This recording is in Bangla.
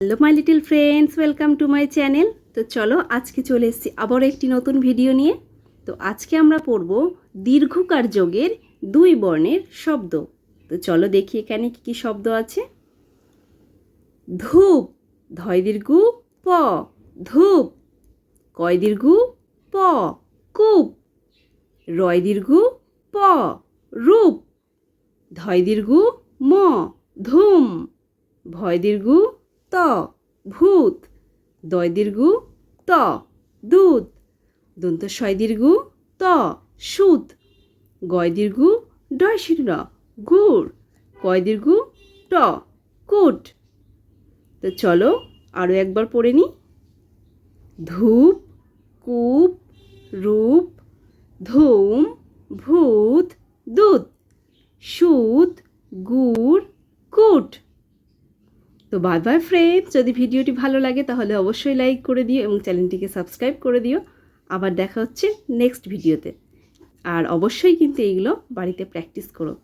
Hello my little friends welcome to my channel তো চলো, আজকে চলে এসেছি আবার একটি নতুন ভিডিও নিয়ে। তো আজকে আমরা পড়ব দীর্ঘকার যোগের দুই বর্ণের শব্দ। তো চলো দেখি এখানে কী কী শব্দ আছে। ধূপ, ধয় দীর্ঘ, প। ধূপ, কয় দীর্ঘ, প। কূপ, রয় দীর্ঘ, প। রূপ, ধয় দীর্ঘ, ম। ধুম, ভয় দীর্ঘ ত, ভূত। দয় দীর্ঘ, ত দুধ দন্ত শয় দীর্ঘ, ত, সুত। গয় দীর্ঘ, ডয় শূন্য গুড়। কয় দীর্ঘ, ট, কুট। তো চলো আরও একবার পড়ে নিই ধূপ, কূপ, রূপ, ধূম, ভূত, দুধ। সুত, গুড়, কুট। তো বাই বাই ফ্রেন্ড যদি ভিডিওটি ভালো লাগে, তাহলে অবশ্যই লাইক করে দিও এবং চ্যানেলটিকে সাবস্ক্রাইব করে দিও। আবার দেখা হচ্ছে নেক্সট ভিডিওতে আর অবশ্যই কিন্তু এইগুলো বাড়িতে প্র্যাকটিস করো।